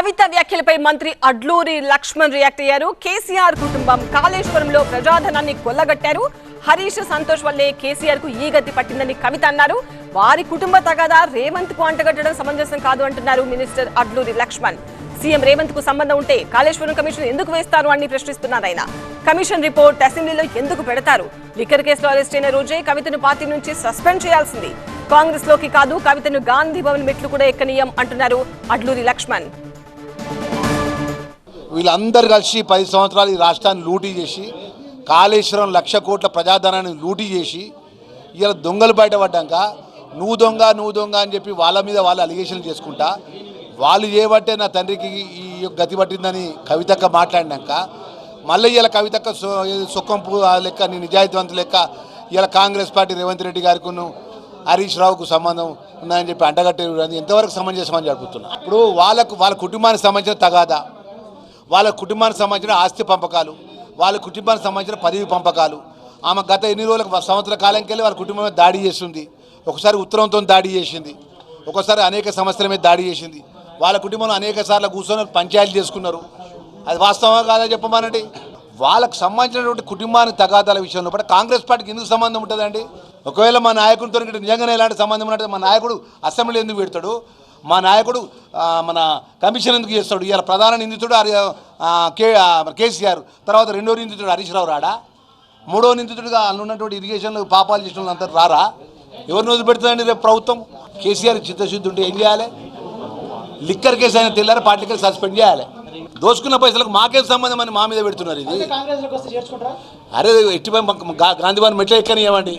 కవిత వ్యాఖ్యలపై మంత్రి అడ్లూరి లక్ష్మణ్ రియాక్ట్ అయ్యారు. కేసీఆర్ కుటుంబం కాళేశ్వరంలో ప్రజాధనాన్ని కొల్లగట్టారు. హరీష్ సంతోష్ వల్లే కేసీఆర్కు ఈ గతి పట్టిందని కవిత అన్నారు. వారి కుటుంబ తగాదా రేవంత్కు అంటగట్టడం సమంజసం కాదు అంటున్నారు మినిస్టర్ అడ్లూరి లక్ష్మణ్. సీఎం రేవంత్కు సంబంధం ఉంటే కాళేశ్వరం కమిషన్ ఎందుకు వేస్తారు అని ప్రశ్నిస్తున్నారు ఆయన. కమిషన్ రిపోర్ట్ అసెంబ్లీలో ఎందుకు పెడతారు? లిక్కర్ కేసులో అరెస్ట్ అయిన రోజే కవితను పార్టీ నుంచి సస్పెండ్ చేయాల్సింది. కాంగ్రెస్లోకి కాదు కవితను గాంధీ భవన్ మెట్లు కూడా ఎక్కనీయం అంటున్నారు అడ్లూరి లక్ష్మణ్. వీళ్ళందరూ కలిసి పది సంవత్సరాలు ఈ రాష్ట్రాన్ని లూటీ చేసి కాళేశ్వరం లక్ష కోట్ల ప్రజాధనాన్ని లూటీ చేసి ఇలా దొంగలు బయటపడ్డాక నువ్వు దొంగ నువ్వు దొంగ అని చెప్పి వాళ్ళ మీద వాళ్ళు అలిగేషన్లు చేసుకుంటా వాళ్ళు చేయబట్టే నా తండ్రికి ఈ గతి పట్టిందని కవితక్క మాట్లాడినాక మళ్ళీ ఇలా కవితక్క సొ సొక్కంపు ఆ లెక్క నీ నిజాయితీవంతు లెక్క ఇలా కాంగ్రెస్ పార్టీ రేవంత్ రెడ్డి గారికి హరీష్ రావుకు సంబంధం ఉందని చెప్పి అంటగట్టే ఎంతవరకు సమంజసమని జరుపుతున్నా. ఇప్పుడు వాళ్ళకు వాళ్ళ కుటుంబానికి సంబంధించిన తగాదా. వాళ్ళ కుటుంబానికి సంబంధించిన ఆస్తి పంపకాలు వాళ్ళ కుటుంబానికి సంబంధించిన పదవి పంపకాలు. ఆమె గత ఎన్ని రోజులకు సంవత్సర కాలంకి వెళ్ళి వాళ్ళ కుటుంబం మీద దాడి చేస్తుంది ఒకసారి ఉత్తరంతో దాడి చేసింది. ఒకసారి అనేక సమస్యల మీద దాడి చేసింది. వాళ్ళ కుటుంబంలో అనేక సార్లు కూర్చొని పంచాయతీలు చేసుకున్నారు. అది వాస్తవం కాదా చెప్పమానండి? వాళ్ళకు సంబంధించినటువంటి కుటుంబానికి తగాదాల విషయంలో కూడా కాంగ్రెస్ పార్టీకి ఎందుకు సంబంధం ఉంటుందండి? ఒకవేళ మా నాయకుడితో నిజంగానే ఎలాంటి సంబంధం ఉన్నట్టు మా నాయకుడు అసెంబ్లీ ఎందుకు పెడతాడు? మా నాయకుడు మన కమిషన్ ఎందుకు చేస్తాడు? ఇవాళ ప్రధాన నిందితుడు కే కేసీఆర్ తర్వాత రెండో నిందితుడు హరీష్ రావు రాడా? మూడో నిందితుడిగా ఉన్నటువంటి ఇరిగేషన్లో పాపాలు చేసిన వాళ్ళంతా రారా? ఎవరిని వదిలిపెడుతుందండి రేపు ప్రభుత్వం? కేసీఆర్ చిత్తశుద్ధి ఉంటే ఏం చేయాలి? లిక్కర్ కేసు అయినా తెల్లారి పార్టీకి సస్పెండ్ చేయాలి. దోచుకున్న పైసలకు మాకేం సంబంధం అని మా మీద పెడుతున్నారు ఇది. అరే ఎట్టి గాంధీవారి మెట్ల ఎక్కనియమండి